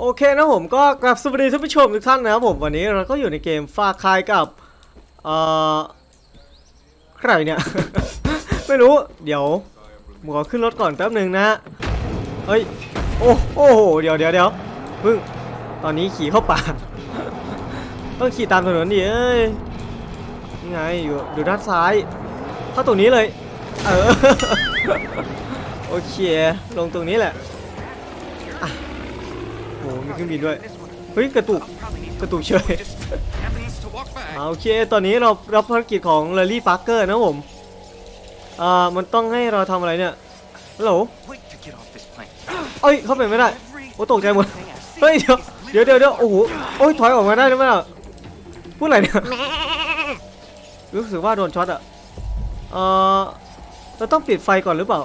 โอเคนะผมก็กลับสวัสดีท่านผู้ชมทุกท่านนะครับผมวันนี้เราก็อยู่ในเกมฟาคายกับเอ่อใครเนี่ย ไม่รู้เดี๋ยวผมขอขึ้นรถก่อนแป๊บหนึ่งนะเฮ้ยโอ้โอ้โหเดี๋ยวเดี๋ยวเดี๋ยวเพิ่งตอนนี้ขี่เข้าป่าต้องขี่ตามถนนดิเอ้ยนี่ไงอยู่อยู่ด้านซ้ายเข้าตรงนี้เลยเออโอเคลงตรงนี้แหละ มีเครื่องบินด้วย เฮ้ย กระตุก กระตุกเฉยอ่าโอเค ตอนนี้เรารับภารกิจของเลลี่พาร์เกอร์นะผม อ่า มันต้องให้เราทำอะไรเนี่ยฮัลโหล Wait to get off this plane. เอ้ย เข้าไปไม่ได้ Every โอ้ตกใจหมด thing I see เฮ้ยเดี๋ยวเดี๋ยวเดี๋ยวเดี๋ยวโอ้โห โอ้ย ถอยออกมาได้หรือเปล่าพูดอะไรเนี่ย รู้สึกว่าโดนช็อตอะเอ่อเราต้องปิดไฟก่อนหรือเปล่า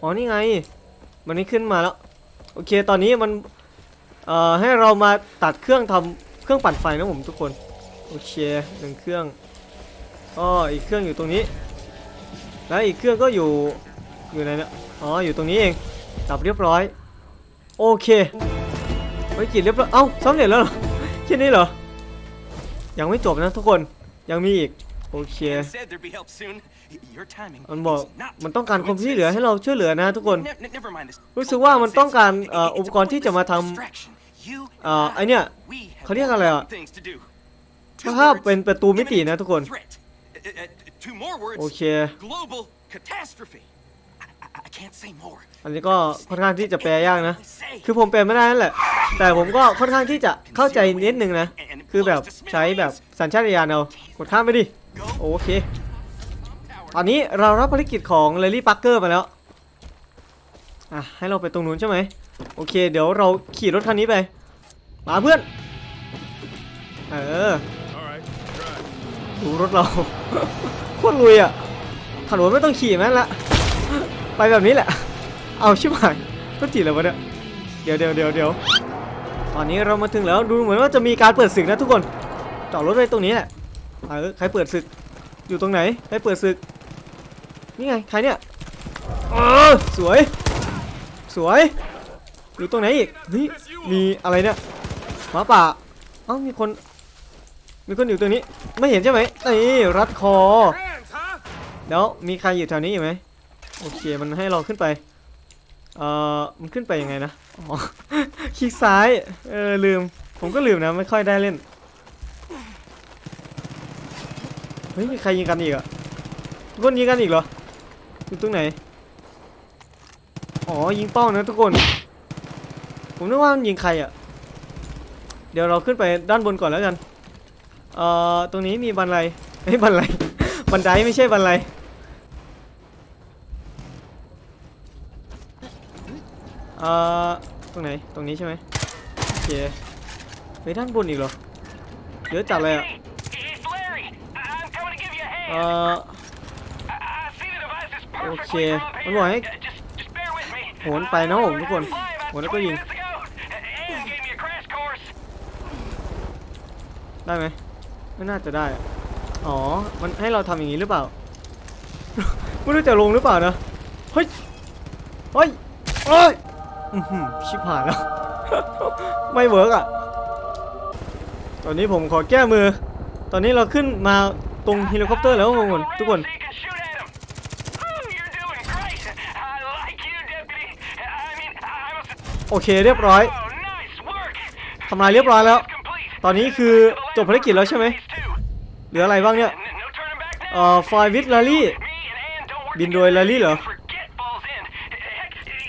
อ๋อ นี่ไง มันนี่ขึ้นมาแล้ว โอเคตอนนี้มันเอ่อให้เรามาตัดเครื่องทำเครื่องปั่นไฟนะผมทุกคนโอเคหนึ่งเครื่องก็อีกเครื่องอยู่ตรงนี้ แล้วอีกเครื่องก็อยู่อยู่ไหนเนี่ยอ๋ออยู่ตรงนี้เองดับเรียบร้อยโอเคไว้กินเรียบร้อยเอ้าสำเร็จแล้วเหรอแค่นี้เหรอยังไม่จบนะทุกคนยังมีอีก โอเค said there'd be help soon. Y- Your timing มันบอก is not มันต้องการความช่วยเหลือให้เราช่วยเหลือนะทุกคน Ne- ne- never mind this. รู้สึกว่ามันต้องการเอ่ออุปกรณ์ที่จะมาทำ Distraction. You เอ่อ and ไอเนี่ย we have เขาเรียกอะไรอะ things to do. ถ้าเป็นประตูมิตินะทุกคน Threat. Uh, uh, Two more โอ words. เค Global catastrophe. I, I, I can't say more. อันนี้ก็ค่อนข้างที่จะแปลยากนะ Say. คือผมแปลไม่ได้นั่นแหละ แต่ผมก็ค่อนข้างที่จะเข้าใจนิดนึงนะ คือแบบใช้แบบสัญชาตญาณเอากดข้ามไปดิ Go โอเค ตอนนี้เรารับภารกิจของเลลี่ปักเกอร์มาแล้ว อะ ให้เราไปตรงนู้นใช่ไหม โอเค เดี๋ยวเราขี่รถคันนี้ไป มาเพื่อน เออ ดูรถเรา โคตรลุยอะถนนไม่ต้องขี่แม่นละ ไปแบบนี้แหละ เอาชิบหายก็จีแล้ววะเนี่ย เดี๋ยวเดี๋ยวเดี๋ยวเดี๋ยวตอนนี้เรามาถึงแล้ว ดูเหมือนว่าจะมีการเปิดศึกนะทุกคน จอดรถไว้ตรงนี้แหละ เออใครเปิดศึก อยู่ตรงไหนใครเปิดศึก นี่ไง ใครเนี่ยเออสวย สวย อยู่ตรงไหนอีกนี่มีอะไรเนี่ยหมาป่า เอ้า มีคน มีคนอยู่ตรงนี้ ไม่เห็นใช่ไหมนี่รัดคอเดี๋ยวมีใครอยู่แถวนี้อยู่ไหมโอเค มันให้เราขึ้นไป เอ่อ มันขึ้นไปยังไงนะ อ๋อ คลิกซ้าย เออ ลืม ผมก็ลืมนะ ไม่ค่อยได้เล่น เฮ้ยมีใครยิงกันอีกอะทุกคนยิงกันอีกเหรออยู่ตรงไหนอ๋อยิงเป้านะทุกคน ผมนึกว่ามันยิงใครอะเดี๋ยวเราขึ้นไปด้านบนก่อนแล้วกันเอ่อตรงนี้มีบันไดเฮ้ยบันไดบันไดไม่ใช่บันไดเอ่อตรงไหนตรงนี้ใช่ไหมโอเคไปด้านบนอีกเหรอเยอะจัดเลยอะ It's Larry. I'm coming to give you a hand. เอ่อ I, I see the device is perfectly Okay. from up Ano here. ba, eh? Uh, Just, just bear with me. โหนไปนะผมทุกคนโหนแล้วก็ยิง ได้ไหมไม่น่าจะได้อะอ๋อ มันให้เราทำอย่างนี้หรือเปล่า ไม่รู้จะลงหรือเปล่านะ เฮ้ย เฮ้ยเอ้ยอื้อหือชิบหายแล้ว ไม่เวิร์กอะ ตอนนี้ผมขอแก้มือ ตอนนี้เราขึ้นมา ตรงเฮลิคอปเตอร์แล้วทุกคนทุกคนโอเคเรียบร้อยทำลายเรียบร้อยแล้ว ตอนนี้คือจบภารกิจแล้วใช่ไหมเหลืออะไรบ้างเนี่ยเอ่อไฟวิทลารี่บินโดยลารี่เหรอ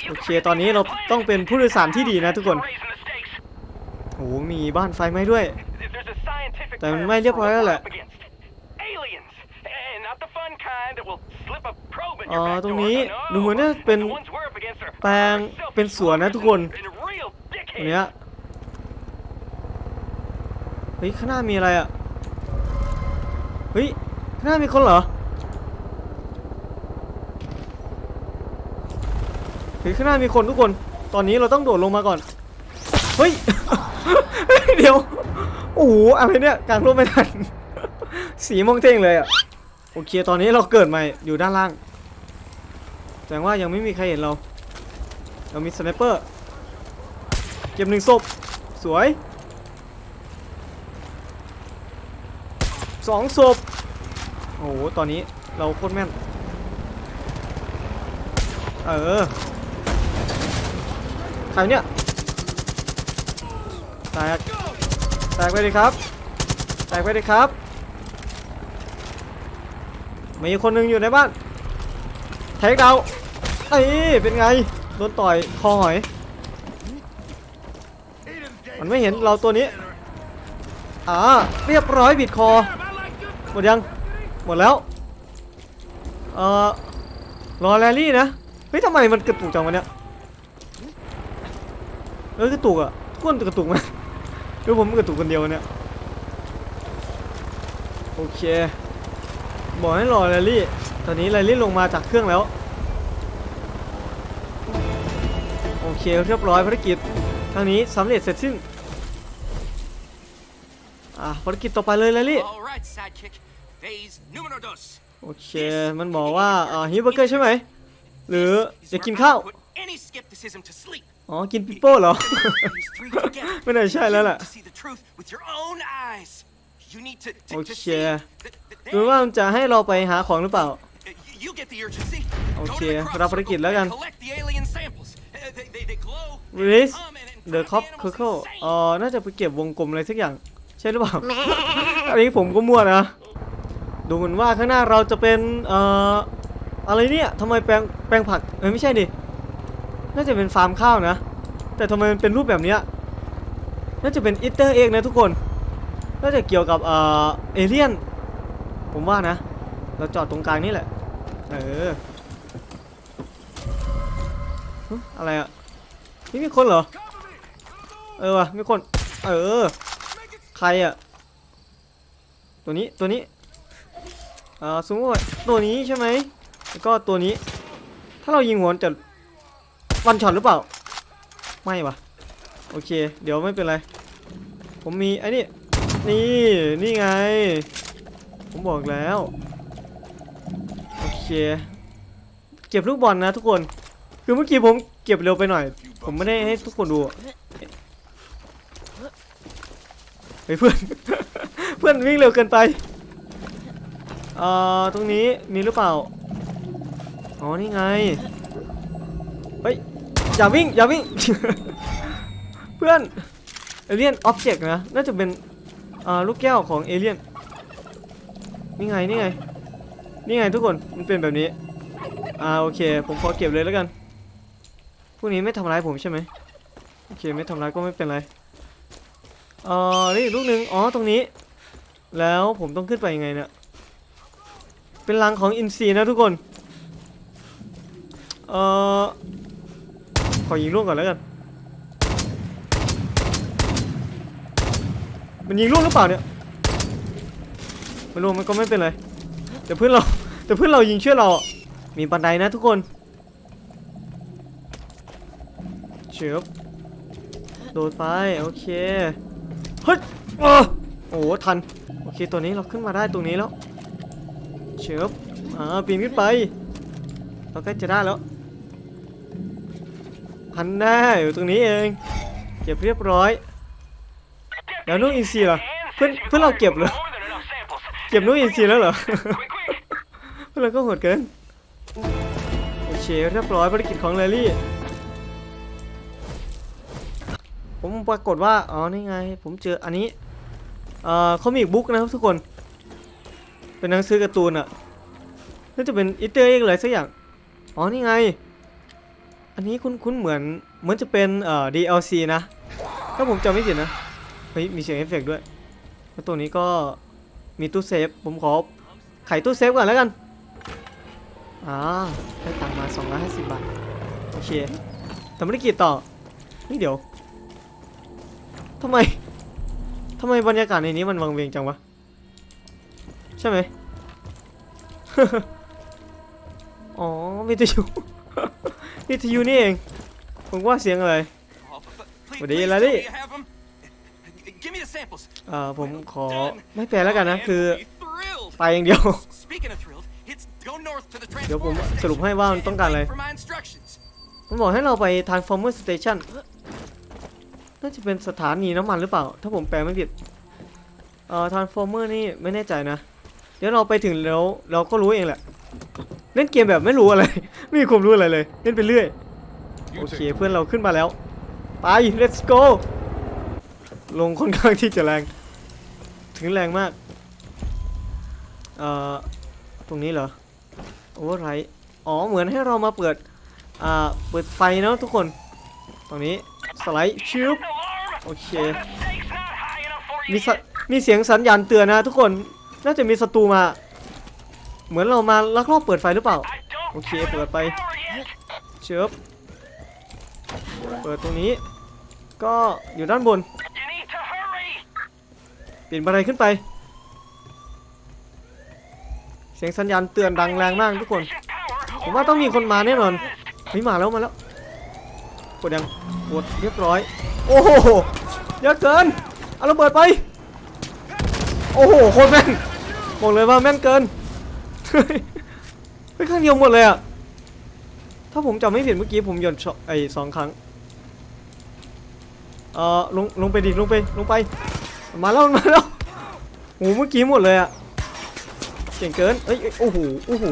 โอเคตอนนี้เราต้องเป็นผู้โดยสารที่ดีนะทุกคนโอ้มีบ้านไฟไหม้ด้วย แต่มันไม่เรียบร้อยแล้วแหละ อ๋ your อ back ตรง door. นี้ No. ดูเหมือนว่าเป็น The ones we're up against are- แปลง are เป็นสวนนะทุกคน self-absorbed and real ตรง dickheads. เนี้ยเฮ้ย ข้างหน้ามีอะไรอะ เฮ้ย ข้างหน้ามีคนเหรอ เฮ้ย ข้างหน้ามีคนทุกคน ตอนนี้เราต้องโดดลงมาก่อน เฮ้ย เดี๋ยว โอ้โห อะไรเนี่ยกลางร่มไม่ทัน สีมองเท่งเลยอะ โอเค ตอนนี้เราเกิดใหม่อยู่ด้านล่าง แสดงว่ายังไม่มีใครเห็นเรา เรามีสไนเปอร์ เก็บหนึ่งศพ สวยสองศพ โอ้โห ตอนนี้เราโคตรแม่น เออใครเนี่ยแตกแตกไปเลยครับ แตกไปเลยครับ มีคนหนึ่งอยู่ในบ้าน ทคดาวน์เอ้เป็นไง โดนต่อยคอหอย มันไม่เห็นเราตัวนี้ อ่า เรียบร้อยบิดคอ หมดยัง หมดแล้ว เอ่อ รอแรลลี่นะ เฮ้ยทำไมมันกระตุกจังวะเนี่ยเออกระตุกอะกคนกระตุกไหมหรือผมกระตุกคนเดียวเนี่ย โอเค บอกให้รอแรลลี่ ตอนนี้แรลลี่ลงมาจากเครื่องแล้ว โอเคเรียบร้อยภารกิจทางนี้สำเร็จเสร็จสิ้นอะภารกิจต่อไปเลยแรลลี่ All right, sidekick. Phase numero dos. โอเค มันบอกว่าอ่าฮิเบอร์เกอร์ใช่ไหม หรือจะกินข้าว Put any skepticism to sleep. อ๋อ กินปิโป้เหรอ These three together. ไม่น่าใช่แล้วล่ะ To see the truth with your own eyes. You need to, to, to โอเค see that, that ดูว่ามันจะให้เราไปหาของหรือเปล่า You- You get the urgency. Go to Ok, the crop รับภารกิจ circle แล้วกัน and Collect the alien samples. Uh, They, they, they glow. and Release hum and- and the drive cop animals circle insane. อ๋อน่าจะไปเก็บวงกลมอะไรสักอย่าง ใช่หรือเปล่า อันนี้ผมก็มั่วนะ ดูเหมือนว่าข้างหน้าเราจะเป็นเอ่ออะไรเนี่ยทำไมแปลงแปลงผักเอ้ยไม่ใช่ดิ น่าจะเป็นฟาร์มข้าวนะ แต่ทำไมมันเป็นรูปแบบเนี้ย น่าจะเป็นอิตเตอร์เองนะทุกคน น่าจะเกี่ยวกับเอ่อเอเลี่ยน ผมว่านะ เราจอดตรงกลางนี่แหละ เอออะไรอะนี่มีคนเหรอ เออวะมีคน เออ ใครอะ ตัวนี้ ตัวนี้อ่าสมมติว่าตัวนี้ใช่ไหมแล้วก็ตัวนี้ ถ้าเรายิงหัวจะวันช็อตหรือเปล่า ไม่วะโอเค เดี๋ยวไม่เป็นไร ผมมีไอ้นี่ นี่ นี่ไง ผมบอกแล้ว เค เก็บลูกบอลนะทุกคน คือเมื่อกี้ผมเก็บเร็วไปหน่อย ผมไม่ได้ให้ทุกคนดูอะเฮ้ยเพื่อน เพื่อนวิ่งเร็วเกินไป เอ่อ ตรงนี้มีหรือเปล่า อ๋อ นี่ไง เฮ้ย อย่าวิ่ง อย่าวิ่ง เพื่อน เอเลียนออบเจกต์นะ น่าจะเป็น อ่า ลูกแก้วของเอเลียน นี่ไง นี่ไง นี่ไงทุกคน มันเป็นแบบนี้ อ่าโอเค ผมขอเก็บเลยแล้วกัน พวกนี้ไม่ทำร้ายผมใช่ไหมโอเคไม่ทำร้ายก็ไม่เป็นไร เอ่อ นี่ลูกหนึ่งอ๋อ ตรงนี้ แล้วผมต้องขึ้นไปยังไงเนี่ย เป็นรังของอินซีนะทุกคน เอ่อ ขอยิงลูกก่อนแล้วกัน มันยิงลูกหรือเปล่าเนี่ย ไม่รู้มันก็ไม่เป็นไร แต่เพื่อนเราแต่เพื่อนเรายิงเชื่อเรา มีบันไดนะทุกคนเชือบโดดไปโอเคเฮ้ยโอ้โหทันโอเคตัวนี้เราขึ้นมาได้ตรงนี้แล้วเชือบอ่าปีนขึ้นไปเราใกล้จะได้แล้วพันแน่อยู่ตรงนี้เองเก็บเรียบร้อยแล้วลูกอินซีล่ะเพื่อนเพื่อนเราเก็บเหรอเก็บลูกอินซีแล้วเหรอ Quick, quick. เพื่อนเราก็โหดเกิน โอเคเรียบร้อยภารกิจของแรลลี่ ผมปรากฏว่า อ๋อ นี่ไง ผมเจออันนี้ เอ่อคอมิกบุ๊กนะครับทุกคน เป็นหนังสือการ์ตูนอะน่าจะเป็นอิตเตอร์เอ็กอะไรสักอย่าง อ๋อ นี่ไง อันนี้คุ้นคุ้นเหมือน เหมือนจะเป็นเอ่อ DLC นะ ถ้าผมจำไม่ผิดนะ เฮ้ย มีเสียงเอฟเฟกต์ด้วย แล้วตัวนี้ก็มีตู้เซฟ ผมขอไขตู้เซฟก่อนแล้วกัน อ่าได้ตังค์มา 250 บาท โอเคทำธุรกิจต่อ นี่เดี๋ยวทำไมทำไมบรรยากาศในนี้มันวังเวงจังวะ ใช่ไหม อ๋อวิทยุวิทยุนี่เอง ผมว่าเสียงอะไร Oh, but- but please, What do you please like tell me it? you have 'em. Give me the samples. อ่าผมขอ Done. ไม่แปลแล้วกันนะ I คือ will be thrilled. ไปอย่างเดียว เดี๋ยวผมสรุปให้ว่ามันต้องการอะไร มันบอกให้เราไป Transformer Station น่าจะเป็นสถานีน้ำมันหรือเปล่า ถ้าผมแปลไม่ผิด เอ่อทรานส์ฟอร์เมอร์นี่ไม่แน่ใจนะ เดี๋ยวเราไปถึงแล้วเราก็รู้เองแหละ เล่นเกมแบบไม่รู้อะไร ไม่มีความรู้อะไรเลย เล่นไปเรื่อย โอเคเพื่อนเราขึ้นมาแล้ว ไป let's go ลงค่อนข้างที่จะแรง ถึงแรงมาก เอ่อ ตรงนี้เหรอ เวอร์ไรอ๋อ เหมือนให้เรามาเปิด อ่า เปิดไฟเนาะทุกคน ตรงนี้ สไลด์ชิปโอเค มีสมีเสียงสัญญาณเตือนนะทุกคน น่าจะมีศัตรูมา เหมือนเรามาลักลอบเปิดไฟหรือเปล่า I don't Okay, have ปิดไปเชิบเปิดตรงนี้ ก็อยู่ด้านบน เปลี่ยนบันไดขึ้นไป สียงสัญญาณเตือนดังแรงมากทุกคน ผมว่าต้องมีคนมาแน่นอนเฮ้ยมาแล้วมาแล้วกดยังกดเรียบร้อย โอ้โหเยอะเกินเอาระเบิดไป โอ้โหโคตรแม่นบอกเลยว่าแม่นเกินเฮ้ยข้างเดียวหมดเลยอะถ้าผมจำไม่ผิดเมื่อกี้ผมหย่อนไอ้สองครั้งเอ่อลงลงไปดิลงไปลงไป มาแล้วมาแล้วโหเมื่อกี้หมดเลยอะ เก่งเกินเอ้ยโอ้โหโอ้โห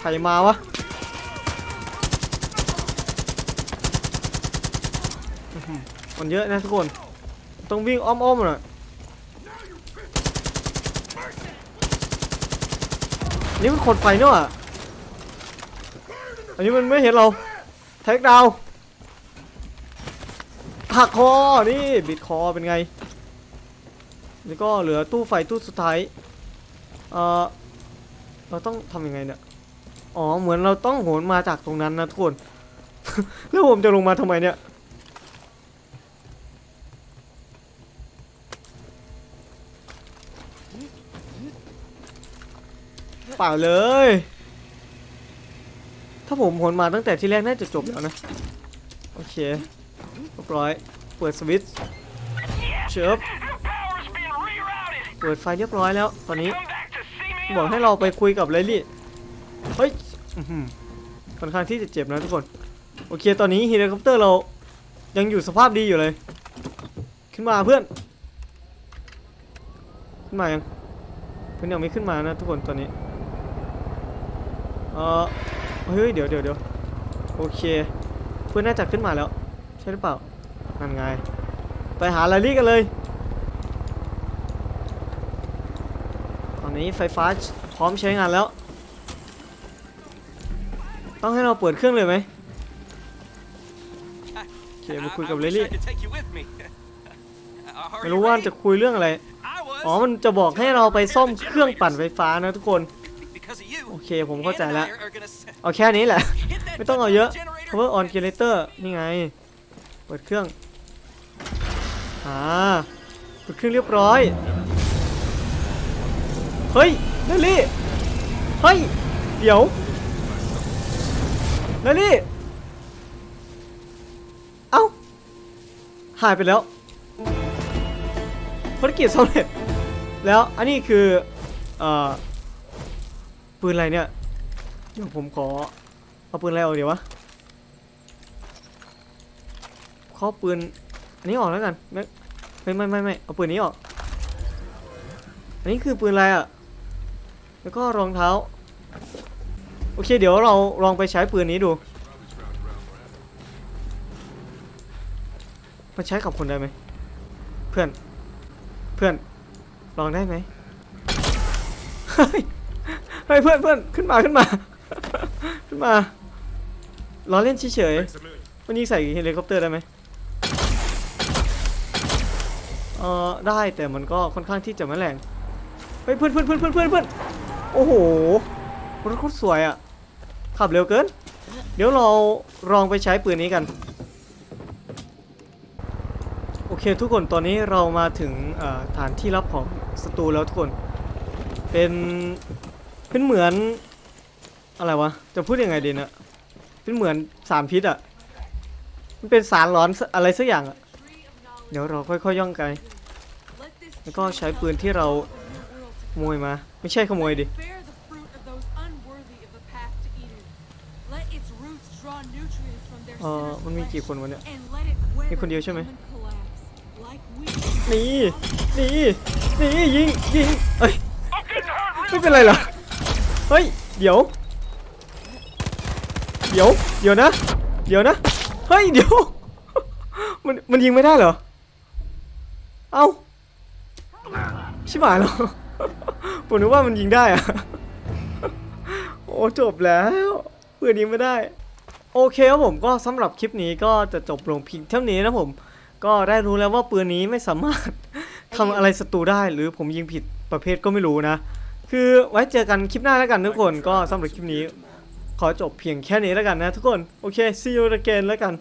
ใครมาวะมันเยอะนะทุกคน ต้องวิ่งอ้อมๆหน่อยนี่มันคนไฟเนอะอันนี้มันไม่เห็นเราแท็กดาวหักคอ นี่ บิดคอเป็นไง แล้วก็เหลือตู้ไฟตู้สุดท้ายเอ่อเราต้องทำยังไงเนี่ย อ๋อ เหมือนเราต้องโหนมาจากตรงนั้นนะทุกคน แล้วผมจะลงมาทำไมเนี่ย เปล่าเลย ถ้าผมโหนมาตั้งแต่ที่แรกน่าจะจบแล้วนะ โอเคเรียบร้อย เปิดสวิตช์เชิบ เปิดไฟเรียบร้อยแล้ว ตอนนี้ Come back to see me. บอกให้เราไปคุยกับไลลี่เฮ้ยอื้อหือค่อนข้างที่จะเจ็บนะทุกคน โอเค ตอนนี้เฮลิคอปเตอร์เรายังอยู่สภาพดีอยู่เลย ขึ้นมาเพื่อน ขึ้นมายัง เพื่อนยังไม่ขึ้นมานะทุกคนตอนนี้ เออเฮ้ย เดี๋ยวเดี๋ยวเดี๋ยวโอเค เพื่อนน่าจะขึ้นมาแล้ว ใช่หรือเปล่านั่นไง ไปหาไลลี่กันเลย ตอนนี้ไฟฟ้าพร้อมใช้งานแล้ว ต้องให้เราเปิดเครื่องเลยไหม Okay, I, we'll quick I up wish Lily. I could take you with me. Uh, are ไม่ you รู้ว่า ready? จะคุยเรื่องอะไร I was. อ๋อ มันจะบอกให้เราไปซ่อมเครื่องปั่นไฟฟ้านะทุกคน Because of you. โอเค ผมเข้าใจ Ann and แล้ว I are- are gonna s- เอาแค่นี้แหละ hit that ไม่ต้องเอาเยอะ generator. power on generator นี่ไง เปิดเครื่อง อ่า เปิดเครื่องเรียบร้อย เฮ้ยเดลี่ เฮ้ย เดี๋ยวเดลี่ เอ้า หายไปแล้วภารกิจสำเร็จ แล้วอันนี้คือเอ่อปืนอะไรเนี่ย เดี๋ยวผมขอ เอาปืนอะไรออกเดี๋ยววะขอปืน อันนี้ออกแล้วกันไม่ไม่ไม่ไม่ไม่เอาปืนนี้ออก อันนี้คือปืนอะไรอะ แล้วก็รองเท้า โอเค เดี๋ยวเราลองไปใช้ปืนนี้ดู มันใช้กับคนได้ไหม เพื่อน เพื่อน ลองได้ไหมเฮ้ยเฮ้ยเพื่อนเพื่อนขึ้นมาขึ้นมา ขึ้นมาล้อเล่นเฉยๆมันยิงใส่เฮลิคอปเตอร์ได้ไหมเออได้แต่มันก็ค่อนข้างที่จะไม่แรงเฮ้ยเพื่อนเพื่อนเพื่อนเพื่อนเพื่อนเพื่อน โอ้โหรถโคตรสวยอะ ขับเร็วเกิน เดี๋ยวเราลองไปใช้ปืนนี้กัน โอเคทุกคนตอนนี้เรามาถึงฐานที่รับของศัตรูแล้วทุกคน เป็น เป็นเหมือน อะไรวะ จะพูดยังไงดีนะเป็นเหมือนสารพิษอะ่ะ มันเป็นสารร้อนอะไรสักอย่างอะ่ะ เดี๋ยวเราค่อยๆย่องไปแล้วก็ใช้ปืนที่เรา ขโมยมา ไม่ใช่ขโมยดิ Bear the fruit of those unworthy of the path to Eden. Let its roots draw nutrients from their เออ sinner's มันมี flesh กี่คนวะเนี่ย and let it มี weather คนเดียวใช่ไหม and collapse, like we นี่นี่นี่ยิงยิงเอ้ย I'm getting hurt ไม่ real เป็นไรเหรอเฮ้ยเดี๋ยว เดี๋ยวเดี๋ยวนะ เดี๋ยวนะเฮ้ยเดี๋ยว มันมันยิงไม่ได้เหรอเอ้าชิบหายแล้ว ผมนึกว่ามันยิงได้อะโอ้จบแล้วเพื่อนยิงไม่ได้ โอเคครับผมก็สำหรับคลิปนี้ก็จะจบลงเพียงเท่านี้นะผม ก็ได้รู้แล้วว่าปืนนี้ไม่สามารถทำอะไรศัตรูได้ หรือผมยิงผิดประเภทก็ไม่รู้นะ คือไว้เจอกันคลิปหน้าแล้วกันทุกคนก็สำหรับคลิปนี้ ขอจบเพียงแค่นี้แล้วกันนะทุกคนโอเค see you again แล้วกัน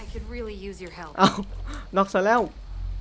I could really use your help. เอาน็อกซะแล้ว